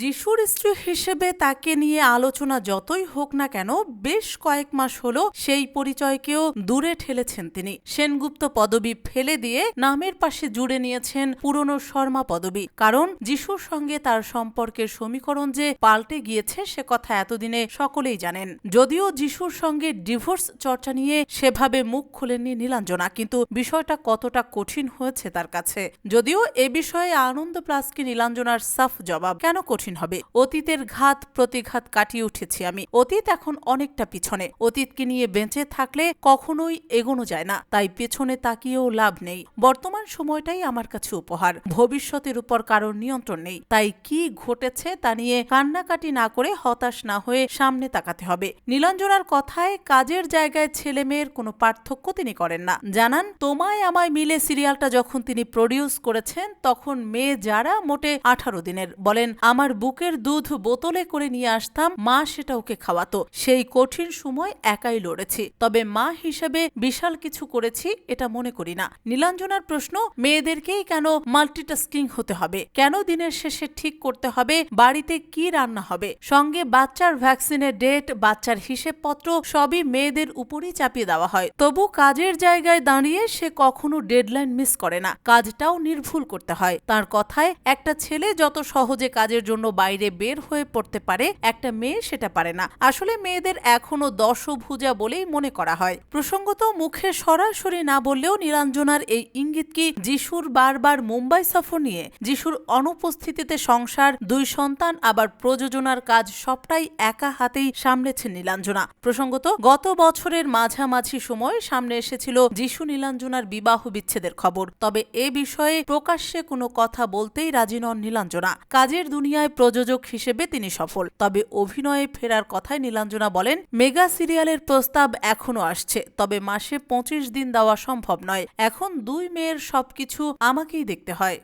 যিশুর স্ত্রী হিসেবে তাকে নিয়ে আলোচনা যতই হোক না কেন, বেশ কয়েক মাস হলো সেই পরিচয়কেও দূরে ঠেলেছেন তিনি। সেনগুপ্ত পদবি ফেলে দিয়ে নামের পাশে জুড়ে নিয়েছেন পুরনো শর্মা পদবি। কারণ যিশুর সঙ্গে তার সম্পর্কের সমীকরণ যে পাল্টে গিয়েছে, সে কথা এতদিনে সকলেই জানেন। যদিও যিশুর সঙ্গে ডিভোর্স চর্চা নিয়ে সেভাবে মুখ খুলেননি নীলাঞ্জনা, কিন্তু বিষয়টা কতটা কঠিন হয়েছে তার কাছে। যদিও এ বিষয়ে আনন্দ প্লাসকে নীলাঞ্জনার সাফ জবাব। কেন কঠিন হবে। অতীতের ঘাত প্রতিঘাত কাটিয়ে উঠেছি আমি। অতীত এখন অনেকটা পিছনে। অতীতকে নিয়ে বেঁচে থাকলে কখনোই এগোনো যায় না। তাই পেছনে তাকিয়েও লাভ নেই। বর্তমান সময়টাই আমার কাছে উপহার। ভবিষ্যতের উপর কারোর নিয়ন্ত্রণ নেই। তাই কি ঘটেছে তা নিয়ে কান্নাকাটি না করে হতাশ না হয়ে সামনে তাকাতে হবে। নীলাঞ্জনার কথায় কাজের জায়গায় ছেলে মেয়ের কোনো পার্থক্য তিনি করেন না। জানান, তোমায় আমায় মিলে সিরিয়ালটা যখন তিনি প্রডিউস করেছেন, তখন মেয়ে যারা মোটে আঠারো দিনের। বলেন, আমার বুকের দুধ বোতলে করে নিয়ে আসতাম, মা সেটা ওকে খাওয়াতো। সেই কঠিন সময় একাই লড়েছি। তবে মা হিসেবে বিশাল কিছু করেছি, এটা মনে করি না। নীলাঞ্জনার প্রশ্ন, মেয়েদেরকেই কেন মাল্টিটাস্কিং হতে হবে? কেন দিনের শেষে ঠিক করতে হবে? বাড়িতে কি রান্না হবে? সঙ্গে বাচ্চার ভ্যাকসিনের ডেট, বাচ্চার হিসেবপত্র, সবই মেয়েদের উপরই চাপিয়ে দেওয়া হয়। তবু কাজের জায়গায় দাঁড়িয়ে সে কখনো ডেডলাইন মিস করে না। কাজটাও নির্ভুল করতে হয়। তার কথায়, একটা ছেলে যত সহজে কাজের জন্য বাইরে বের হয়ে পড়তে পারে, একটা মেয়ে সেটা পারে না। আসলে মেয়েদের এখনও দশভুজা বলেই মনে করা হয়। প্রসঙ্গত মুখে সরাসরি না বললেও নীলাঞ্জনার এই ইঙ্গিত কি যিশুর বারবার মুম্বাই সফর নিয়ে? যিশুর অনুপস্থিতিতে সংসার, দুই সন্তান, আবার প্রযোজনার কাজ সবটাই একা হাতেই সামলেছেন নীলাঞ্জনা। প্রসঙ্গত গত বছরের মাঝামাঝি সময় সামনে এসেছিল যিশু নীলাঞ্জনার বিবাহ বিচ্ছেদের খবর। তবে এ বিষয়ে প্রকাশ্যে কোনো কথা বলতেই রাজি নন নীলাঞ্জনা। কাজের দুনিয়ায় প্রযোজক হিসেবে তিনি সফল। তবে অভিনয়ে ফেরার কথায় নীলাঞ্জনা বলেন, মেগা সিরিয়ালের প্রস্তাব এখনও আসছে, তবে মাসে পঁচিশ দিন দেওয়া সম্ভব নয়। এখন দুই মেয়ের সবকিছু আমাকেই দেখতে হয়।